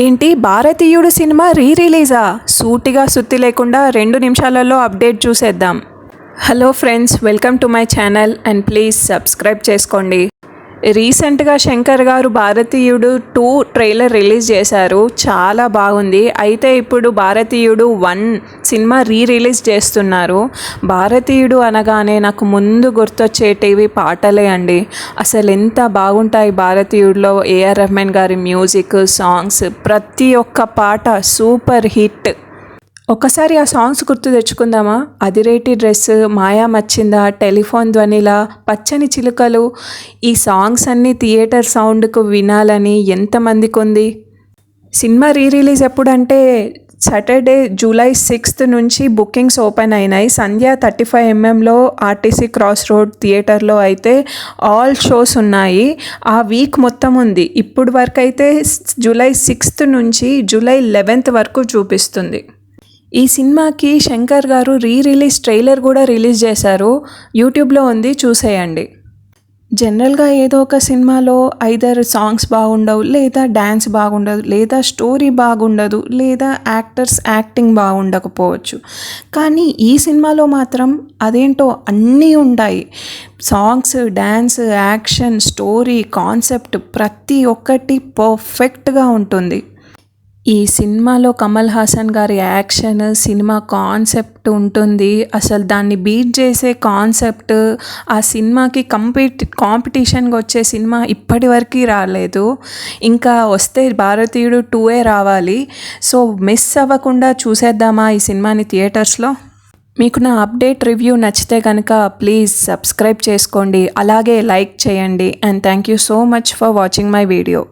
ఏంటి భారతీయుడు సినిమా రీ రిలీజా సూటిగా సుత్తి లేకుండా రెండు నిమిషాలలో అప్డేట్ చూసేద్దాం. Hello friends welcome to my channel and please subscribe చేసుకోండి. రీసెంట్గా శంకర్ గారు భారతీయుడు టూ ట్రైలర్ రిలీజ్ చేశారు. చాలా బాగుంది. అయితే ఇప్పుడు భారతీయుడు వన్ సినిమా రీ రిలీజ్ చేస్తున్నారు. భారతీయుడు అనగానే నాకు ముందు గుర్తొచ్చేటివి పాటలే అండి. అసలు ఎంత బాగుంటాయి భారతీయుడిలో ఏఆర్ రెహమాన్ గారి మ్యూజిక్ సాంగ్స్. ప్రతి ఒక్క పాట సూపర్ హిట్. ఒక్కసారి ఆ సాంగ్స్ గుర్తు తెచ్చుకుందామా? అదిరేటి డ్రెస్ మాయా మచ్చిందా టెలిఫోన్ ధ్వనిలా పచ్చని చిలుకలు. ఈ సాంగ్స్ అన్నీ థియేటర్ సౌండ్కు వినాలని ఎంతమందికి ఉంది సినిమా రీ రిలీజ్ ఎప్పుడంటే సాటర్డే జూలై సిక్స్త్ నుంచి బుకింగ్స్ ఓపెన్ అయినాయి. సంధ్య థర్టీ ఫైవ్ ఎంఎంలో ఆర్టీసీ క్రాస్ రోడ్ థియేటర్లో అయితే ఆల్ షోస్ ఉన్నాయి. ఆ వీక్ మొత్తం ఉంది. ఇప్పుడు వరకు అయితే జూలై సిక్స్త్ నుంచి జూలై లెవెన్త్ వరకు చూపిస్తుంది. ఈ సినిమాకి శంకర్ గారు రీ రిలీజ్ ట్రైలర్ కూడా రిలీజ్ చేశారు. యూట్యూబ్లో ఉంది చూసేయండి. జనరల్గా ఏదో ఒక సినిమాలో ఐదర్ సాంగ్స్ బాగుండవు లేదా డ్యాన్స్ బాగుండదు లేదా స్టోరీ బాగుండదు లేదా యాక్టర్స్ యాక్టింగ్ బాగుండకపోవచ్చు. కానీ ఈ సినిమాలో మాత్రం అదేంటో అన్నీ ఉంటాయి. Songs dance action story concept ప్రతి ఒక్కటి పర్ఫెక్ట్గా ఉంటుంది. ఈ సినిమాలో కమల్ హాసన్ గారి యాక్షన్ సినిమా కాన్సెప్ట్ ఉంటుంది. అసలు దాన్ని బీట్ చేసే కాన్సెప్ట్ ఆ సినిమాకి కంపీట్ కాంపిటీషన్గా వచ్చే సినిమా ఇప్పటి వరకు రాలేదు. ఇంకా వస్తే భారతీయుడు టూఏ రావాలి. సో మిస్ అవ్వకుండా చూసేద్దామా ఈ సినిమాని థియేటర్స్లో? మీకు నా అప్డేట్ రివ్యూ నచ్చితే కనుక ప్లీజ్ సబ్స్క్రైబ్ చేసుకోండి. అలాగే లైక్ చేయండి. And thank you so much for watching my video.